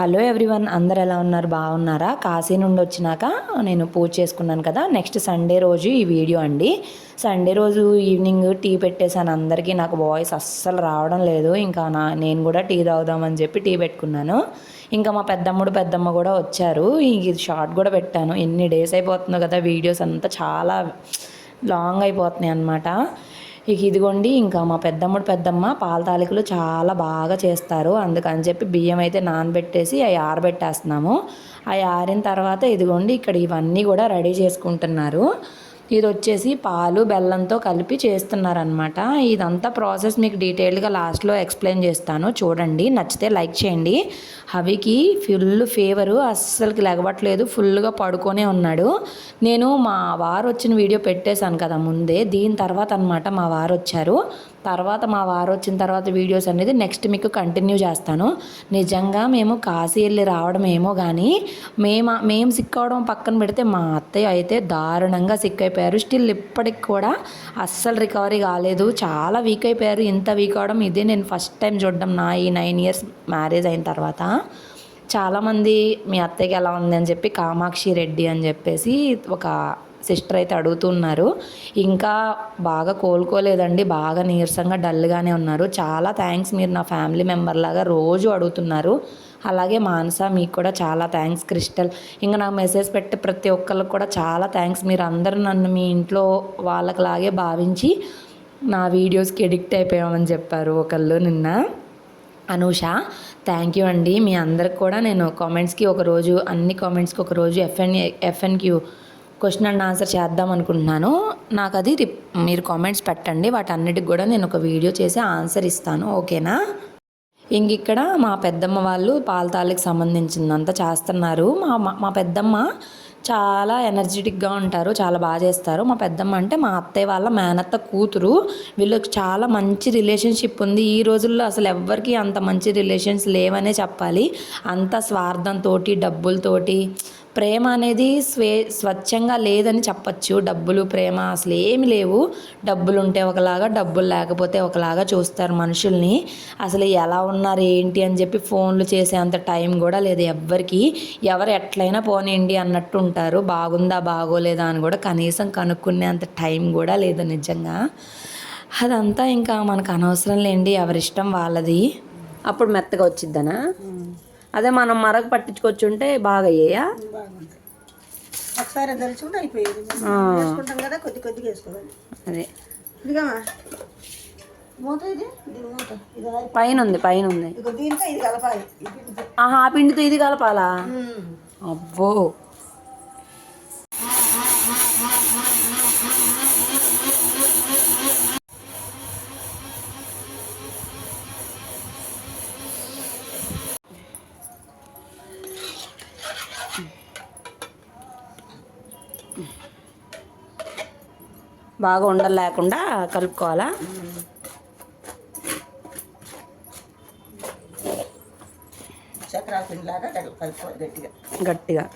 Hello everyone అందరు ఎలా ఉన్నారు? బాగున్నారా? కాశీ నుండి వచ్చినాక నేను పూజ చేసుకున్నాను కదా నెక్స్ట్ సండే రోజు ఈ వీడియో అండి. సండే రోజు ఈవినింగ్ టీ పెట్టేశాను. అందరికీ నాకు వాయిస్ అస్సలు రావడం లేదు. ఇంకా నా నేను కూడా టీ తాగుదామని చెప్పి టీ పెట్టుకున్నాను. ఇంకా మా పెద్దమ్ముడు పెద్దమ్మ కూడా వచ్చారు. ఇది షార్ట్ కూడా పెట్టాను. ఎన్ని డేస్ అయిపోతుందో కదా వీడియోస్ అంతా చాలా లాంగ్ అయిపోతున్నాయి అన్నమాట. ఇక ఇదిగోండి ఇంకా మా పెద్దమ్ముడు పెద్దమ్మ పాల తాలికలు చాలా బాగా చేస్తారు. అందుకని చెప్పి బియ్యం అయితే నానబెట్టేసి అవి ఆరబెట్టేస్తున్నాము. అవి ఆరిన తర్వాత ఇదిగోండి ఇక్కడ ఇవన్నీ కూడా రెడీ చేసుకుంటున్నారు. ఇది వచ్చేసి పాలు బెల్లంతో కలిపి చేస్తున్నారనమాట ఇదంతా ప్రాసెస్ మీకు డీటెయిల్గా లాస్ట్లో ఎక్స్ప్లెయిన్ చేస్తాను. చూడండి నచ్చితే లైక్ చేయండి. హవికి ఫుల్ ఫీవరు అస్సలకి లెగవట్లేదు ఫుల్గా పడుకొనే ఉన్నాడు. నేను మా వారు వచ్చిన వీడియో పెట్టేశాను కదా ముందే దీని తర్వాత అనమాట మా వారు వచ్చారు తర్వాత మా వారు వచ్చిన తర్వాత వీడియోస్ అనేది నెక్స్ట్ మీకు కంటిన్యూ చేస్తాను. నిజంగా మేము కాశీ వెళ్ళి రావడం ఏమో కానీ మేము మేము సిక్ అవడం పక్కన పెడితే మా అత్తయ్య అయితే దారుణంగా సిక్ అయిపోయారు. స్టిల్ ఇప్పటికి కూడా అస్సలు రికవరీ కాలేదు. చాలా వీక్ అయిపోయారు. ఇంత వీక్ అవడం ఇదే నేను ఫస్ట్ టైం చూడడం నా ఈ నైన్ ఇయర్స్ మ్యారేజ్ అయిన తర్వాత. చాలామంది మీ అత్తయ్యకి ఎలా ఉంది అని చెప్పి కామాక్షి రెడ్డి అని చెప్పేసి ఒక సిస్టర్ అయితే అడుగుతున్నారు. ఇంకా బాగా కోలుకోలేదండి. బాగా నీరసంగా డల్గానే ఉన్నారు. చాలా థ్యాంక్స్ మీరు నా ఫ్యామిలీ మెంబర్ లాగా రోజు అడుగుతున్నారు. అలాగే మానస మీకు కూడా చాలా థ్యాంక్స్ క్రిస్టల్. ఇంకా నాకు మెసేజ్ పెట్టి ప్రతి ఒక్కరికి కూడా చాలా థ్యాంక్స్ మీరు అందరూ నన్ను మీ ఇంట్లో వాళ్ళకిలాగే భావించి నా వీడియోస్కి ఎడిక్ట్ అయిపోయామని చెప్పారు ఒకళ్ళు నిన్న. అనూష థ్యాంక్ యూ అండి. మీ అందరికి కూడా నేను కామెంట్స్కి ఒక రోజు అన్ని కామెంట్స్కి ఒక రోజు ఎఫ్ఎన్ ఎఫ్ఎన్క్యూ క్వశ్చన్ అండ్ ఆన్సర్ చేద్దాం అనుకుంటున్నాను. నాకు అది రిప్- మీరు కామెంట్స్ పెట్టండి. వాటన్నిటికి కూడా నేను ఒక వీడియో చేసి ఆన్సర్ ఇస్తాను. ఓకేనా? ఇంక ఇక్కడ మా పెద్దమ్మ వాళ్ళు పాల సంబంధించిందంతా చేస్తున్నారు. మా మా- మా పెద్దమ్మ చాలా ఎనర్జెటిక్గా ఉంటారు. చాలా బాగా చేస్తారు. మా పెద్దమ్మ అంటే మా అత్తయ్య వాళ్ళ మేనత్త కూతురు. వీళ్ళకి చాలా మంచి రిలేషన్షిప్ ఉంది. ఈ రోజుల్లో అసలు ఎవ్వరికి అంత మంచి రిలేషన్స్ లేవనే చెప్పాలి. అంత స్వార్థంతో డబ్బులతోటి ప్రేమ అనేది స్వే స్వచ్ఛంగా లేదని చెప్పచ్చు. డబ్బులు ప్రేమ అసలు ఏమి లేవు. డబ్బులు ఉంటే ఒకలాగా డబ్బులు లేకపోతే ఒకలాగా చూస్తారు మనుషుల్ని. అసలు ఎలా ఉన్నారు ఏంటి అని చెప్పి ఫోన్లు చేసే అంత టైం కూడా లేదు ఎవ్వరికి. ఎవరు ఎట్లయినా పోనీయండి అన్నట్టు ఉంటారు బాగుందా బాగోలేదా అని కూడా కనీసం కనుక్కునే అంత టైం కూడా లేదు నిజంగా. అదంతా ఇంకా మనకు అనవసరం లేండి. ఎవరిష్టం వాళ్ళది. అప్పుడు మెత్తగా వచ్చిద్దనా? అదే మనం మరక పట్టించుకొచ్చుంటే బాగా అయ్యాయా ఒకసారి తెలుసుకుంటే అయిపోయేది. ఆ. వేసుకుంటాం కదా కొద్ది కొద్దిగా వేసుకోవాలి. అదే. ఇదిగమ్మా మూత ఇది? ఇది మూత. ఇది ఆరి- పైన ఉంది పైన ఉంది దీంతో ఇది కలపాలి. ఆహా ఆ పిండితో ఇది కలపాలా. అబ్బో. బాగా ఉండలు లేకుండా కలుపుకోవాలా? చక్రాల పిండిలాగా కలు- కలుపుకోవాలి గట్టిగా. గట్టిగా.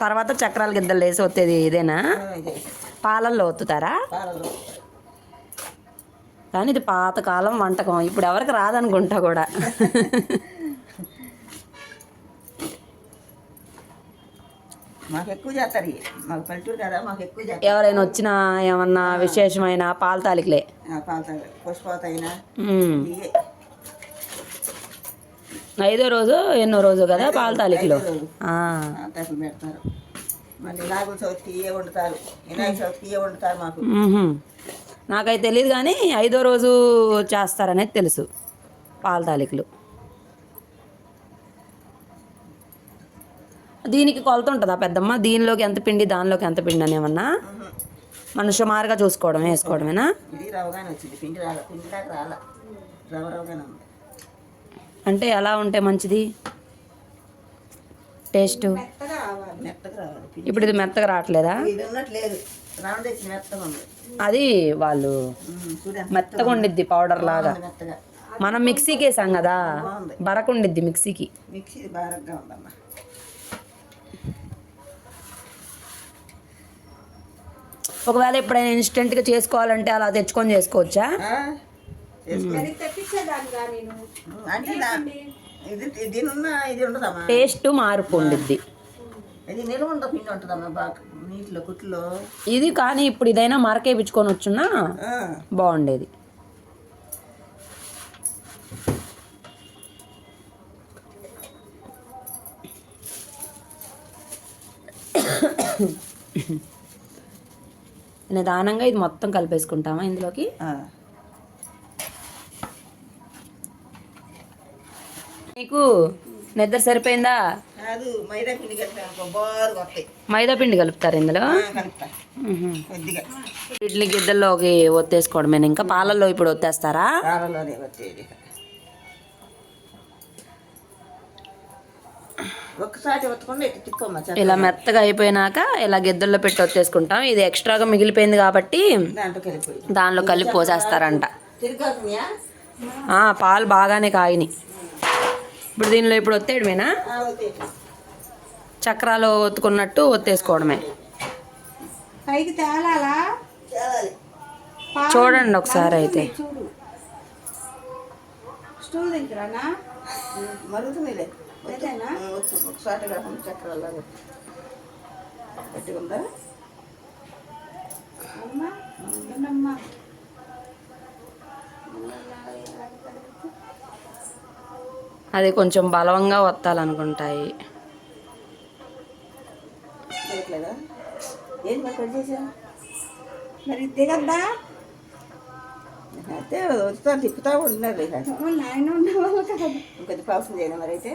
తర్వాత చక్రాల గిద్దలు వేసి వచ్చేది ఇదేనా? పాలల్లో ఒత్తుతారా? కానీ ఇది పాతకాలం వంటకం. ఇప్పుడు ఎవరికి రాదనుకుంటా కూడా. మాకు ఎక్కువ చేస్తారు. మాకు పల్లెటూరు కదా మాకు ఎక్కువ చేస్తారు. ఎవరైనా వచ్చినా ఏమన్నా విశేషమైన పాల తాలికలే. పాలత పుష్పాత అయినా ఐదో రోజు ఎన్నో రోజు కదా పాల తాలికలు? పెడతారు. మళ్ళీ నాగుల చవితికి ఇవే వండుతారు. వినాయక చవితికి ఇవే వండుతారు మాకు. మ్హూ. నాకైతే తెలియదు కానీ ఐదో రోజు చేస్తారనేది తెలుసు పాల తాలికలు. దీనికి కొలత ఉంటుందా పెద్దమ్మ? దీనిలోకి ఎంత పిండి దానిలోకి ఎంత పిండి అని ఏమన్నా మనం సుమారుగా చూసుకోవడం వేసుకోవడమేనా అంటే ఎలా ఉంటే మంచిది? టేస్ట్? ఇప్పుడు ఇది మెత్తగా రావట్లేదా? అది వాళ్ళు మెత్తగా ఉండిద్ది పౌడర్ లాగా. మనం మిక్సీకి వేసాం కదా? బరకుండిద్ది మిక్సీకి. మిక్సీ ఒకవేళ ఎప్పుడైనా ఇన్స్టెంట్గా చేసుకోవాలంటే అలా తెచ్చుకొని చేసుకోవచ్చా? టేస్ట్ మార్పు ఉండిద్ది. ఇది నిల్వ ఉండ పిండి ఉంటుందమ్మా బాగా నీటిలో కుట్లో ఇది కానీ ఇప్పుడు ఇదైనా మరకేపించుకొని వచ్చున్నా ఆ, బాగుండేది. నిదానంగా ఇది మొత్తం కలిపేసుకుంటామా ఇందులోకి. నీకు నిద్ర సరిపోయిందా? మైదా పిండి కలుపుతారు ఇందులో? ఇడ్లీ గిద్దల్లోకి ఒత్తేసుకోవడమే ఇంకా పాలల్లో ఇప్పుడు ఒత్తేస్తారా? ఒక్కసారి ఒత్తకుండా ఇటు తిప్పమ్మా చక్కగా. ఇలా మెత్తగా అయిపోయినాక ఇలా గిద్దల్లో పెట్టి ఒత్తేసుకుంటాం. ఇది ఎక్స్ట్రాగా మిగిలిపోయింది కాబట్టి దాంట్లో కలిపి దానిలో కలిపి పోసేస్తారంట. పాలు బాగానే కాయిని. ఇప్పుడు దీనిలో ఇప్పుడు ఒత్తేయడమేనా? చక్రాలు ఒత్తుకున్నట్టు ఒత్తేసుకోవడమే. పైకి తేలాలా? చేయాలి చూడండి ఒకసారి అయితే. స్టూల్ వచ్చు ఒకసారి కాకుండా చక్రాలు గట్టిగా ఉందా? అమ్మా ఏంటమ్మా అది కొంచెం చేయట్లేదా? ఏంటి మరి మరి దిగద్దా? అయితే వస్తా తిప్పుతా ఉంటున్నారు ఇక కదా. చేయను మరి అయితే?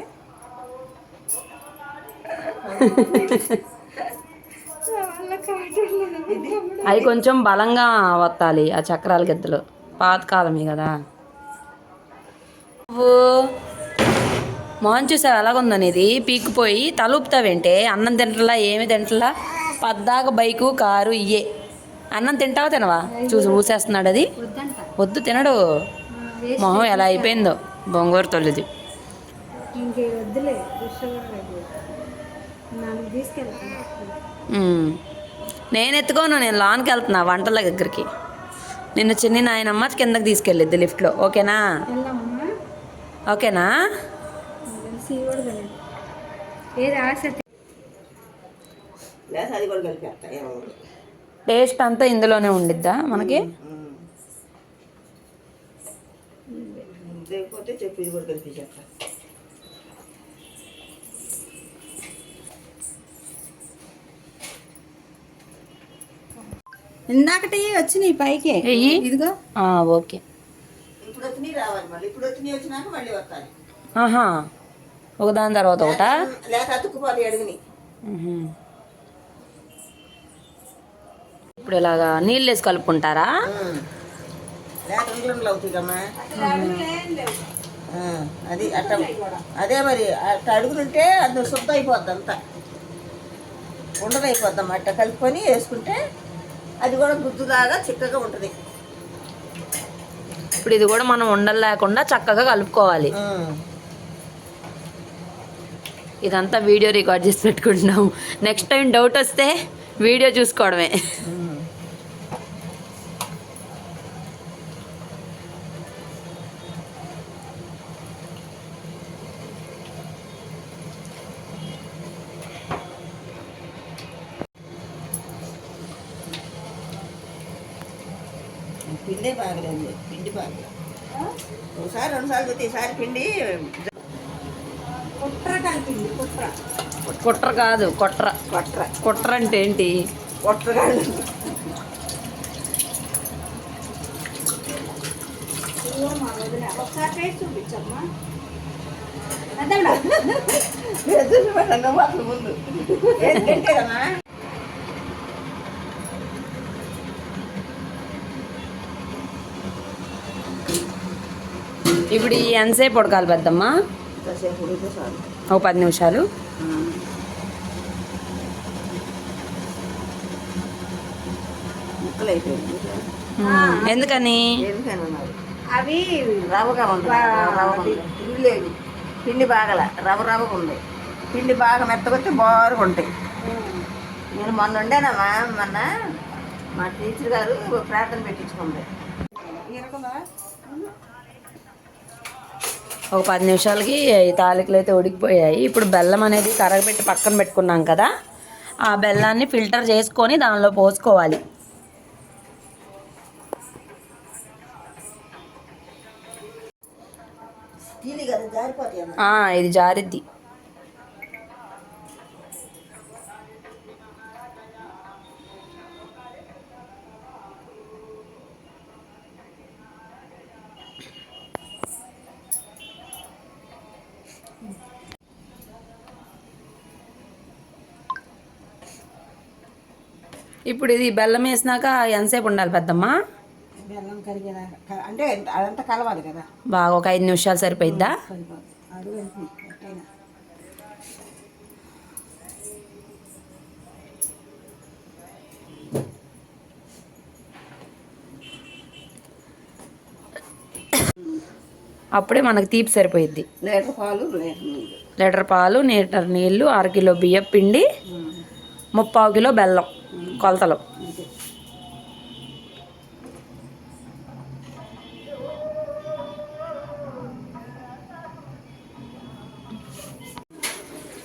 అవి కొంచెం బలంగా వత్తాలి ఆ చక్రాల గిద్దలు. పాతకాలమే కదా. మోహన్ చూసావు? ఎలాగుందని ఇది పీక్కుపోయి తలుపుతావేంటే అన్నం తింటలా? ఏమి తింటలా? పద్దాక బైకు కారు ఇయ్యే. అన్నం తింటావా తినవా? చూసి ఊసేస్తున్నాడు అది. వద్దు తినడు. మొహం ఎలా అయిపోయిందో. బొంగూరు తొలిది ఇంకే వద్దులే నేను ఎత్తుకోను నేను లాన్కి వెళ్తున్నా వంటల దగ్గరికి. నిన్ను చిన్ని నాయనమ్మ కిందకి తీసుకెళ్ళిద్ది లిఫ్ట్లో. ఓకేనా? ఓకేనా? టేస్ట్ అంతా ఇందులోనే ఉండిద్దా మనకి? లేకపోతే చెప్పి కూడా కలిపేసేస్తా ఇందాకటి వచ్చినాయి పైకి. ఇదిగో. ఆ, ఓకే. ఇప్పుడు వచ్చినాయి రావాలి మళ్ళీ. ఇప్పుడు వచ్చినాయి వచ్చినాక మళ్ళీ వస్తాయి. ఆహా. ఒకదాని తర్వాత ఒకటా? లేక అడుగుని. ఇప్పుడు ఇలాగా నీళ్ళు వేసి కలుపుకుంటారా? అది అట్ట అదే మరి అట్ట అడుగుతుంటే అది శుద్ధ అయిపోద్ది అంతా. ఉండదైపోద్దాం అట్ట కలుపుకొని వేసుకుంటే అది కూడా గుజ్జులాగా చిక్కగా ఉంటుంది. ఇప్పుడు ఇది కూడా మనం ఉండలు లేకుండా చక్కగా కలుపుకోవాలి. ఇదంతా వీడియో రికార్డ్ చేసి పెట్టుకుంటున్నాం నెక్స్ట్ టైం డౌట్ వస్తే వీడియో చూసుకోవడమే. పిండే బాగలేదు పిండి బాగలేదు. ఒకసారి రెండుసార్లు పెట్టి ఈసారి పిండి కుట్ర కలిపింది కుట్ర. కుట్ర కాదు కొట్ర. కొట్ర. కుట్ర అంటే ఏంటి? మా వదిన ఒకసారి టేస్ట్ చూపించమ్మా. ముందు. ఏంటంటే ఇప్పుడు ఈ ఎంతసేపు ఉడకాలి పెద్దమ్మ? ఒక పది నిమిషాలు. ఎందుకని? ఎందుకని ఉన్నారు అవి రవ్వగా ఉంది రవ్వ ఉంది పిండి లేదు పిండి బాగల. రవ్వ రవ్వగా ఉంది. పిండి బాగా మెత్తగొచ్చి బారుగా ఉంటాయి. నేను మొన్న ఉండేనమ్మా మొన్న? మా టీచర్ గారు ప్రార్థన పెట్టించుకుంది. ఇరకదా ఒక పది నిమిషాలకి ఈ తాలికలు అయితే ఉడికిపోయాయి. ఇప్పుడు బెల్లం అనేది కరగబెట్టి పక్కన పెట్టుకున్నాం కదా ఆ బెల్లాన్ని ఫిల్టర్ చేసుకొని దానిలో పోసుకోవాలి. ఇది జారిద్ది. ఇప్పుడు ఇది బెల్లం వేసినాక ఎంతసేపు ఉండాలి పెద్దమ్మ? బెల్లం కరిగేదాకా అంటే అదంతా కలవాలి కదా. బాగా ఒక ఐదు నిమిషాలు సరిపోయిద్దా? అప్పుడే మనకు తీపి సరిపోయిద్ది. లీటర్ పాలు లీటర్ పాలు లీటర్ నీళ్ళు అర కిలో బియ్యం పిండి ముప్పావు కిలో బెల్లం. కొలతలు.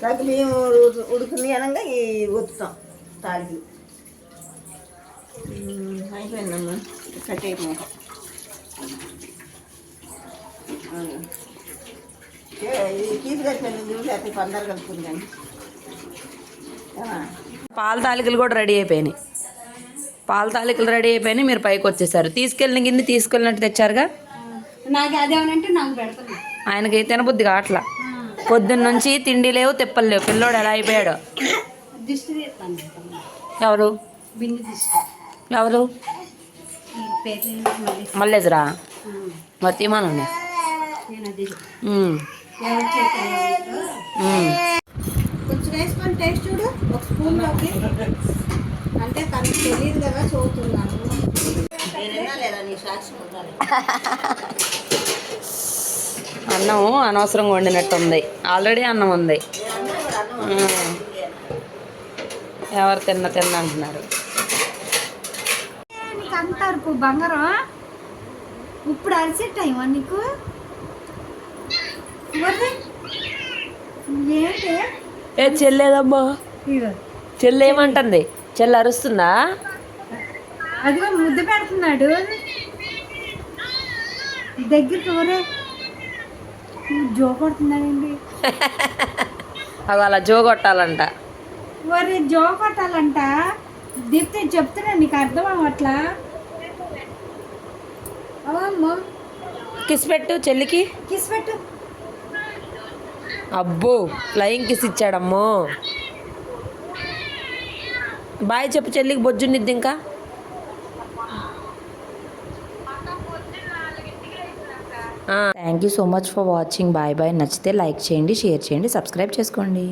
తగ్గి బియ్యం ఉడుకు- ఉడుకుని అనగా ఈ ఒత్తుతాం తాలికి అయిపోయిందమ్మా కట్ అయిపోయాక ఇది తీసి కలిపాను చూసి అయితే పందరు కలుపుకుంది? పాల తాలికలు కూడా రెడీ అయిపోయినాయి. పాల తాలికలు రెడీ అయిపోయినాయి మీరు పైకి వచ్చేసారు. తీసుకెళ్ళిన గిన్నె తీసుకెళ్ళినట్టు తెచ్చారుగా? ఆయనకి తినబుద్ధి కావట్లా. పొద్దున్న నుంచి తిండి లేవు తిప్పలు లేవు. పిల్లోడు ఎలా అయిపోయాడు. ఎవరు? ఎవరు? మల్లేజరా మరి తీమానండి వేసుకొని టేస్ట్ చూడు ఒక స్పూన్లోకి అంటే తనకు తెలియదు కదా చదువుతున్నాను. నేనైనా లేదా నీ సాక్షి ఉండాలి అన్నం అనవసరంగా వండినట్టుంది. ఆల్రెడీ అన్నం ఉంది. ఎవరు తిన్న తిన్న అంటున్నారు. అంటారు బంగారం ఇప్పుడు అరిసే టైం నీకు? ఏంటి? ఏ చెల్లేదమ్మా. ఇగో చెల్లి ఏమంటుంది? చెల్లి అరుస్తుందా? అదిగో ముద్దు పెడుతున్నాడు. జో కొడుతున్నాడండి అవి అలా జో కొట్టాలంట. ఒరే జో కొట్టాలంట. దీప్తి చెప్తున్నా నీకు అర్థం అవ్వట్లా? అవమ్మో కిస్ పెట్టు చెల్లికి. కిస్ పెట్టు. అబ్బో ఫ్లయింగ్ కిస్ ఇచ్చాడమ్మో. బాయ్ చెప్పు చెల్లికి బొజ్జునిద్ది ఇంకా. Thank you so much for watching bye bye నచ్చితే లైక్ చేయండి షేర్ చేయండి సబ్స్క్రైబ్ చేసుకోండి.